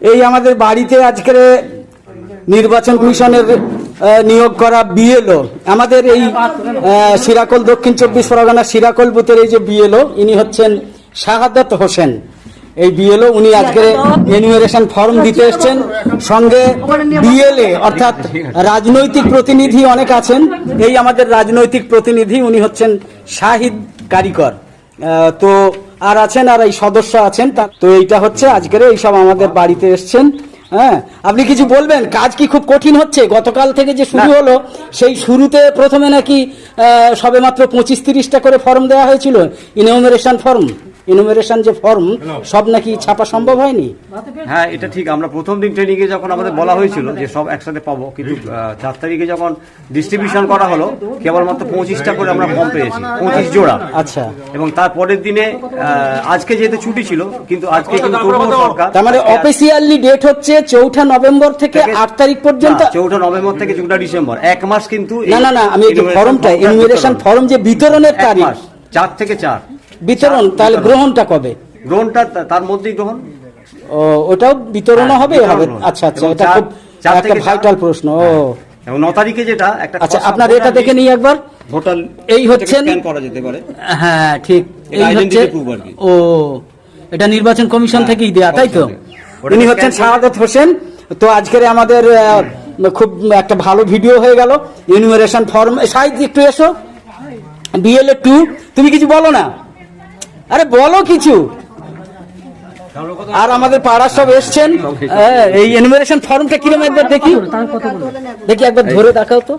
এই আমাদের বাড়িতে আজকের নির্বাচন কমিশনের নিয়োগ করা বিএলও আমাদের এই সিরাকল দক্ষিণ চব্বিশ পরগনা সিরাকল বুথের এই যে বিএলও ইনি হচ্ছেন শাহাদাত হোসেন। এই বিএলও উনি আজকে এনুয়ারেশন ফর্ম দিতে এসছেন। সঙ্গে বিএলএ অর্থাৎ রাজনৈতিক প্রতিনিধি অনেক আছেন। এই আমাদের রাজনৈতিক প্রতিনিধি উনি হচ্ছেন শাহিদ কারিকর। তো আর আছেন আর এই সদস্য আছেন তা- তো এইটা হচ্ছে আজকের এই সব আমাদের বাড়িতে এসছেন হ্যাঁ? আপনি কিছু বলবেন? কাজ কি খুব কঠিন হচ্ছে? গতকাল থেকে যে শুরু হলো সেই শুরুতে প্রথমে নাকি সবেমাত্র পঁচিশ তিরিশটা করে ফর্ম দেওয়া হয়েছিল ইনোমেরেশন ফর্ম ইনোমিনেশন যে ফর্ম সব নাকি ছাপা সম্ভব হয়নি? হ্যাঁ এটা ঠিক। আমরা প্রথম দিন ট্রেনিংয়ে যখন আমাদের বলা হয়েছিল যে সব একসাথে পাবো কিন্তু চার তারিখে যখন ডিস্ট্রিবিউশন করা হলো কেবলমাত্র পঁচিশটা করে আমরা ফর্ম পেয়েছি পঁচিশ জোড়া। আচ্ছা। এবং তার পরের দিনে আহ, আজকে যেহেতু ছুটি ছিল কিন্তু আজকে কিন্তু তবুও সরকার তার মানে অফিসিয়ালি ডেট হচ্ছে চৌঠা নভেম্বর থেকে আট তারিখ পর্যন্ত? চৌঠা নভেম্বর থেকে চৌঠা ডিসেম্বর। এক মাস কিন্তু না না না আমি ফর্মটা ইনুমিনেশন ফর্ম যে বিতরণের তারিখ। মাস চার থেকে চার। বিতরণ তাহলে গ্রহণটা কবে? গ্রহণটা তার মধ্যেই গ্রহণ? ও ওটাও বিতরণও হ্যাঁ, হবে? বিতরণ হবে। হবে। আচ্ছা আচ্ছা এটা খুব একটা ভাইটাল প্রশ্ন ও। এবং ন তারিখে যেটা একটা আচ্ছা আপনার এটা দেখে নিই একবার। ভোটার এই হচ্ছেন- করা যেতে পারে। হ্যাঁ ঠিক। এই হচ্ছে। ও এটা নির্বাচন কমিশন থেকেই দেয়া তাই তো? উনি হচ্ছেন শাহাদত হোসেন। তো আজকের আমাদের খুব একটা ভালো ভিডিও হয়ে গেল। ইউনিভারেশন ফর্ম সাইজ একটু এসো। বিএলএ টু তুমি কিছু বলো না? আরে বলো কিছু। আর আমাদের পাড়ার সব এসছেন। হ্যাঁ, এই এনুমারেশন ফর্মটা কীরকম একবার দেখি? দেখি একবার ধরে দেখাও তো।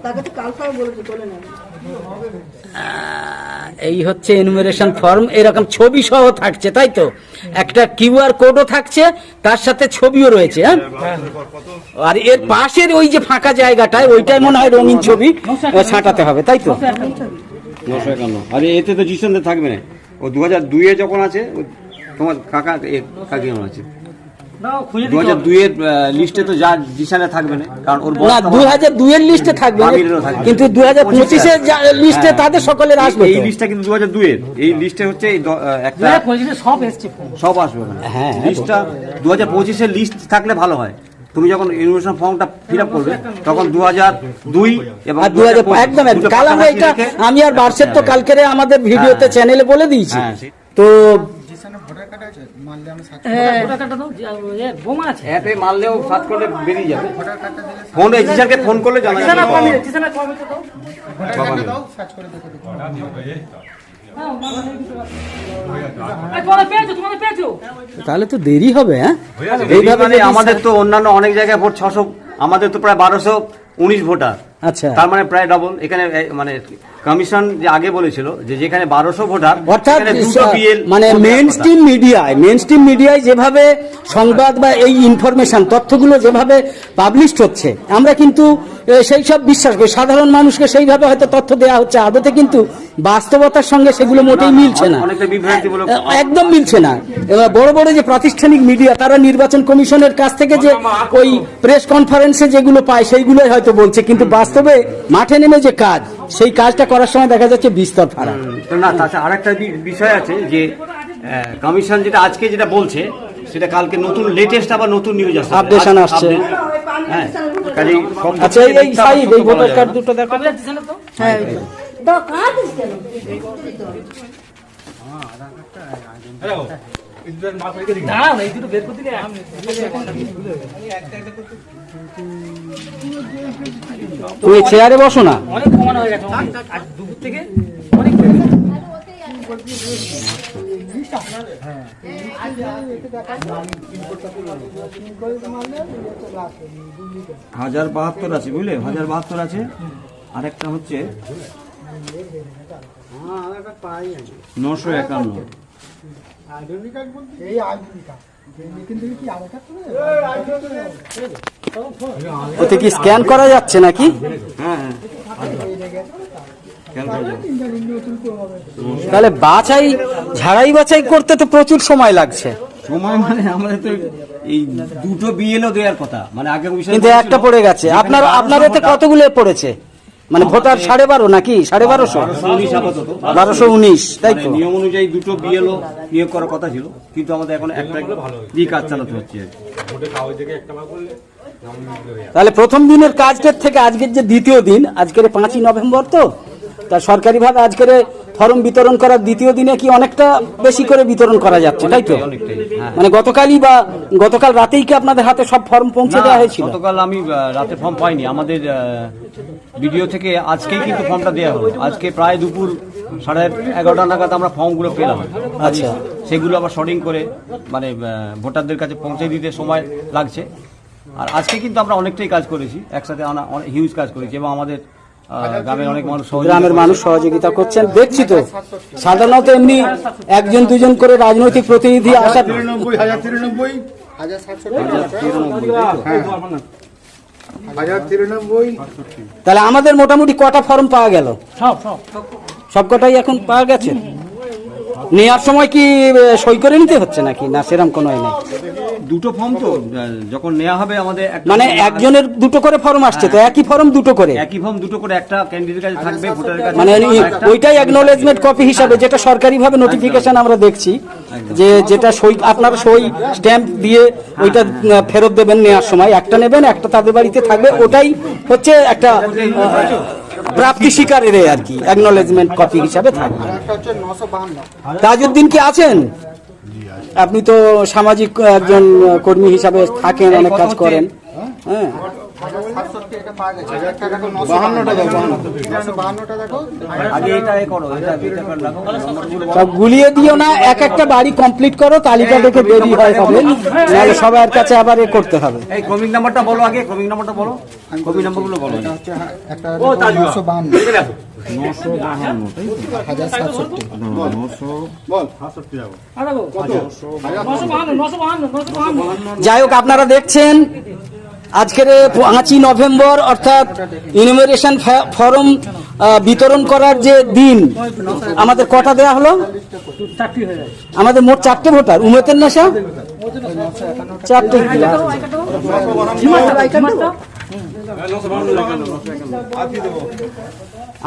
এই হচ্ছে এনুমারেশন ফর্ম এরকম ছবি সহ থাকছে তাই তো? একটা কিউআর কোডও থাকছে তার সাথে ছবিও রয়েছে হ্যাঁ? আর এর পাশের ওই যে ফাঁকা জায়গাটায় ওইটাই মনে হয় রঙিন ছবি ছাঁটাতে হবে তাই তো? নশো এতে তো জিসনতে থাকবে না। ও দু হাজার দুইয়ে যখন আছে তোমার কাকা এ কাকি আছে? দু হাজার দুইয়ের লিস্টে তো যা জিসানে থাকবে না কারণ ওর না দু হাজার দুইয়ের লিস্টে থাকবে। কিন্তু দু হাজার পঁচিশের লিস্টে হ্যাঁ। তাদের সকলের আসবে এই লিস্টটা কিন্তু দু হাজার দুইয়ের। এই লিস্টে হচ্ছে একটা সব এসছে। সব আসবে হ্যাঁ। লিস্টটা দু হাজার পঁচিশের লিস্ট থাকলে ভালো হয়। তুমি যখন ইনভেশন ফর্মটা ফিল আপ করবে তখন দু হাজার দুই এবং দু হাজার একদম একদম। কাল আমরা এটা আমি আর বার্ষের তো কালকের আমাদের ভিডিওতে হ্যাঁ। চ্যানেলে বলে দিয়েছি। হ্যাঁ, তো ফোন করলে জানা যাবে তাহলে তো দেরি হবে হ্যাঁ? এইভাবে মানে আমাদের তো অন্যান্য অনেক জায়গায় ভোট ছশো আমাদের তো প্রায় বারোশো উনিশ ভোটার। আচ্ছা। তার মানে প্রায় ডবল এখানে মানে কমিশন যে আগে বলেছিল যে যেখানে বারোশো ভোটার অর্থাৎ মানে মেন স্ট্রিম মিডিয়ায় মেন স্ট্রিম মিডিয়ায় যেভাবে সংবাদ বা এই ইনফরমেশন তথ্যগুলো যেভাবে পাবলিশড হচ্ছে আমরা কিন্তু সেই সব বিশ্বাস করি। সাধারণ মানুষকে সেইভাবে হয়তো তথ্য দেওয়া হচ্ছে। আদতে কিন্তু বাস্তবতার সঙ্গে সেগুলো মোটেই মিলছে না। একদম মিলছে না। এবার বড় বড় যে প্রাতিষ্ঠানিক মিডিয়া তারা নির্বাচন কমিশনের কাছ থেকে যে ওই প্রেস কনফারেন্সে যেগুলো পায় সেইগুলোই হয়তো বলছে। কিন্তু বাস্তবে মাঠে নেমে যে কাজ সেই কাজটা করার সময় দেখা যাচ্ছে বিস্তর ফারাক। না তাছাড়া আরেকটা বিষয় আছে যে কমিশন যেটা আজকে যেটা বলছে সেটা কালকে নতুন লেটেস্ট আবার নতুন নিউজ আসছে। Updation আজ- আসছে। হ্যাঁ কাজেই আচ্ছা এই- সাইড এই ভোটার কার্ড দুটো দেখো হ্যাঁ দাও কাজ কেন দাঁড়াও না এই দুটো বের করে দিলে আমি তুমি চেয়ারে বসো না। অনেক কমানো হয়ে গেছে। দুপুর থেকে অনেক। হাজার বাহাত্তর আছে বুঝলে? হাজার বাহাত্তর আছে। আরেকটা হচ্ছে নশো একান্ন। ওতে কি স্ক্যান করা যাচ্ছে নাকি? হ্যাঁ হ্যাঁ। তাহলে বাছাই ঝাড়াই বাছাই করতে তো প্রচুর সময় লাগছে। সময় মানে আমাদের তো এই দুটো বিএলও দেওয়ার কথা। মানে আগে কিন্তু একটা পড়ে গেছে। আপনার আপনার এতে কতগুলো পড়েছে? মানে ভোটার সাড়ে বারো নাকি? সাড়ে বারোশো? বারোশো উনিশ তাই তো? মানে নিয়ম অনুযায়ী দুটো বিএলও নিয়োগ করার কথা ছিল। কিন্তু আমাদের এখন একটা দিয়ে কাজ চালাতে হচ্ছে। তাহলে প্রথম দিনের কাজটার থেকে আজকের যে দ্বিতীয় দিন আজকের পাঁচই নভেম্বর তো? তা সরকারিভাবে আজকের ফর্ম বিতরণ করার দ্বিতীয় দিনে কি অনেকটা বেশি করে বিতরণ করা যাচ্ছে তাই তো? হ্যাঁ। মানে গতকালই বা গতকাল রাতেই কি আপনাদের হাতে সব ফর্ম পৌঁছে দেওয়া হয়েছিল? গতকাল আমি রাতে ফর্ম পাইনি। আমাদের ভিডিও থেকে আজকেই কিন্তু ফর্মটা দেওয়া হলো। আজকে প্রায় দুপুর সাড়ে এগারোটা নাগাদ আমরা ফর্মগুলো পেলাম। আচ্ছা। সেগুলো আবার শর্টিং করে মানে ভোটারদের কাছে পৌঁছে দিতে সময় লাগছে। আর আজকে কিন্তু আমরা অনেকটাই কাজ করেছি। একসাথে অনেক হিউজ কাজ করেছি এবং আমাদের গ্রামের অনেক মানুষ সহযোগিতা গ্রামের মানুষ সহযোগিতা করছেন। দেখছি তো সাধারণত এমনি একজন দুজন করে রাজনৈতিক প্রতিনিধি আসা তিরানব্বই তাহলে আমাদের মোটামুটি কটা ফর্ম পাওয়া গেল? সব কটাই এখন পাওয়া গেছে? নেওয়ার সময় কি সই করে নিতে হচ্ছে নাকি? না সেরকম কোনো এ নেই? দুটো ফর্ম তো যখন নেওয়া হবে আমাদের মানে একজনের দুটো করে ফর্ম আসছে তো একই ফর্ম দুটো করে? একই ফর্ম দুটো করে একটা ক্যান্ডিডেট কাছে থাকবে ভোটারের কাছে মানে ওইটাই অ্যাকনোলেজমেন্ট কপি হিসাবে যেটা সরকারিভাবে নোটিফিকেশন আমরা দেখছি যে যেটা সই আপনারা সই স্ট্যাম্প দিয়ে ওইটা ফেরত দেবেন নেওয়ার সময়। একটা নেবেন একটা তাদের বাড়িতে থাকবে ওটাই হচ্ছে একটা প্রাপ্তি স্বীকারের আর কি অ্যাকনোলেজমেন্ট কপি হিসাবে থাকবে। তাজউদ্দিন কি আছেন? আপনি তো সামাজিক একজন কর্মী হিসাবে থাকেন অনেক কাজ করেন। হ্যাঁ। সব গুলিয়ে দিও না এক একটা বাড়ি কমপ্লিট করো তালিকা দেখে দেরি হয় হবে সবার কাছে আবার এ করতে হবে। এই ক্রমিক নাম্বারটা বলো আগে ক্রমিক নাম্বারটা বলো। ক্রমিক নাম্বারগুলো বলো। এটা হচ্ছে একটা নশো বাহান্ন। নশো বাহান্ন হাজার সাতষট্টি। নশো যাই হোক আপনারা দেখছেন আজকের পাঁচই নভেম্বর অর্থাৎ ইনুমেরেশন ফর্ম বিতরণ করার যে দিন আমাদের কটা দেয়া হলো? আমাদের মোট চারটে ভোটার। উমেতের নেশা? চারটে?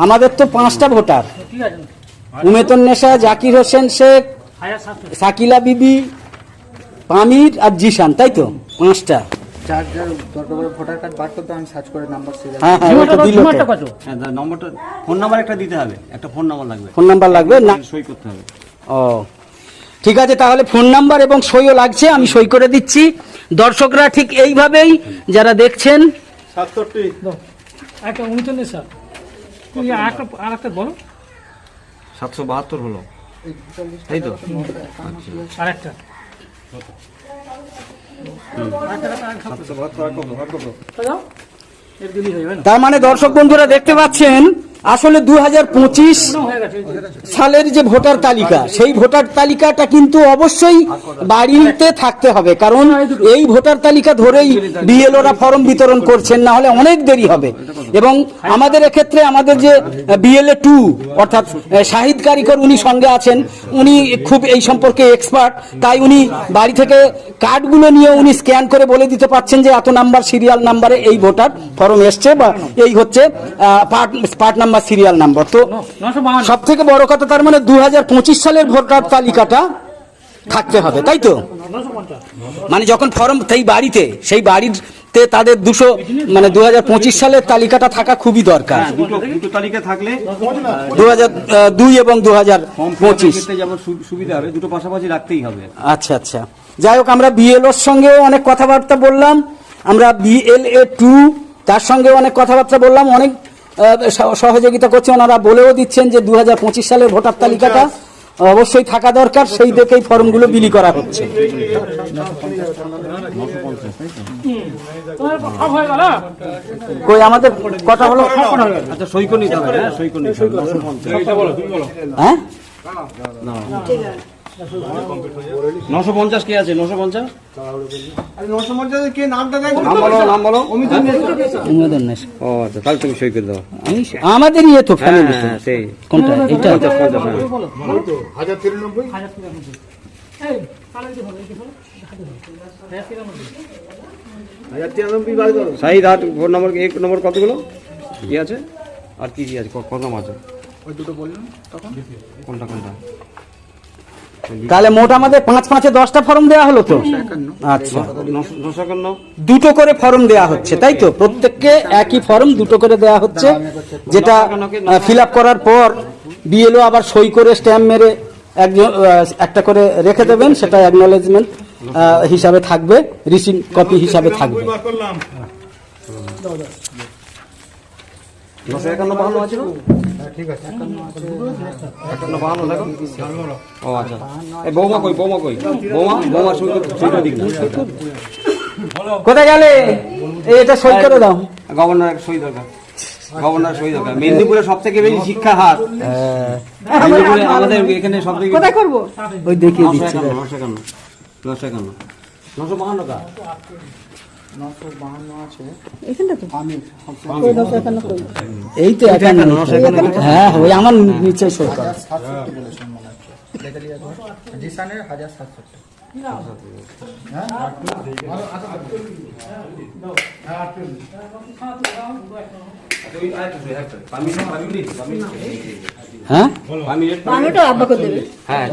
আমাদের তো পাঁচটা ভোটার। উমেতন নেশা জাকির হোসেন শেখ সাকিলা বিবি পামির আর জিশান তাই তো? পাঁচটা। যার যার দরকার পড়ে ভোটার কার্ড বার করতে আমি সার্চ করে নাম্বার সিরিয়াল ওটা ঝিমারটা দিল ঝিমারটা কত? তার নম্বরটা ফোন নাম্বার একটা দিতে হবে। একটা ফোন নাম্বার লাগবে। ফোন নাম্বার লাগবে? না। সই করতে হবে। ও। ঠিক আছে তাহলে ফোন নাম্বার এবং সইও লাগছে আমি সই করে দিচ্ছি। দর্শকরা ঠিক এইভাবেই যারা দেখছেন একটা উনচল্লিশ স্যার। তুমি আরেকটা আরেকটা বলো। সাতশো বাহাত্তর হলো। তাই তো? আরেকটা আর কত আর কত? তো যাও এর দিলেই হয়ে যাবে না তার মানে দর্শক বন্ধুরা দেখতে পাচ্ছেন আসলে দু সালের যে ভোটার তালিকা, সেই ভোটার তালিকাটা কিন্তু অবশ্যই বাড়িতে থাকতে হবে। কারণ এই ভোটার তালিকা ধরেই বিএলওরা ফর্ম বিতরণ করছেন, না হলে অনেক দেরি হবে। এবং আমাদের এক্ষেত্রে আমাদের যে বিএলএ টু, অর্থাৎ শাহিদ কারিকর উনি সঙ্গে আছেন, উনি খুব এই সম্পর্কে এক্সপার্ট তাই উনি বাড়ি থেকে কার্ডগুলো নিয়ে উনি স্ক্যান করে বলে দিতে পারছেন যে এত নাম্বার, সিরিয়াল নাম্বারে এই ভোটার ফর্ম এসছে বা এই হচ্ছে part part number serial number তো সব থেকে বড় কথা তার মানে দু সালের ভোটার তালিকাটা থাকতে হবে তাই তো? মানে যখন ফর্ম সেই বাড়িতে সেই বাড়িতে তাদের দুশো মানে দু সালের তালিকাটা থাকা খুবই দরকার। হ্যাঁ দুটো দুটো তালিকা থাকলে দু দুই এবং দু হাজার পঁচিশ ক্ষেত্রে যেমন সু- সুবিধা হবে দুটো পাশাপাশি রাখতেই হবে। আচ্ছা আচ্ছা। যাই হোক আমরা বিএলওর সঙ্গেও অনেক কথাবার্তা বললাম আমরা বিএলএ টু তার সঙ্গে অনেক কথাবার্তা বললাম অনেক সহযোগিতা করছে। ওনারা বলেও দিচ্ছেন যে দু সালের ভোটার তালিকাটা অবশ্যই থাকা দরকার। সেই দেখেই ফর্মগুলো বিলি করা হচ্ছে। হয়ে কই আমাদের কথা হলো? আচ্ছা সই করে নিতে হবে হ্যাঁ সই করে। হ্যাঁ? নশো পঞ্চাশ কে আছে? নশো পঞ্চাশ? নাম বলো নাম বলো। ও আচ্ছা তাহলে তুমি সই করে দাও। আমি আমাদের ইয়ে তো হ্যাঁ ফ্যামিলি হ্যাঁ সেই। কোনটা? এটা হ্যাঁ। হাজার তিরানব্বই? ফোন নম্বর এক নম্বর কতগুলো? কি আছে? আর কি কি আছে? কত নাম আছে? ওই দুটো বললাম তখন। কোনটা কোনটা? তাহলে মোট আমাদের পাঁচ পাঁচে দশটা ফর্ম দেওয়া হলো তো? আচ্ছা। দুটো করে ফর্ম দেওয়া হচ্ছে তাই তো? প্রত্যেককে একই ফর্ম দুটো করে দেওয়া হচ্ছে যেটা ফিল আপ করার পর বিএলও আবার সই করে স্ট্যাম্প মেরে একজন একটা করে রেখে দেবেন সেটা অ্যাকনোলেজমেন্ট হিসাবে থাকবে রিসিভ কপি হিসাবে থাকবে। নশো একান্ন বাহান্ন আছে না? ঠিক আছে। দেখো ও আচ্ছা। এই বৌমা কই বৌমা কই? বৌমা বৌমা সই দিক না। কোথায় গেলে? এটা সই করে দাও। গভর্নর সই দরকার। গভর্নর সই দরকার। মেদিনীপুরে সব থেকে বেশি শিক্ষা হার। মেদিনীপুরে আমাদের এখানে সব থেকে কোথায় করব? ওই দেখিয়ে নশো দিচ্ছি নশো একান্ন নশো একান্ন। নশো বাহান্ন এই তো হ্যাঁ ওই আমার নিচে হ্যাঁ? আব্বা করে দেবে। হ্যাঁ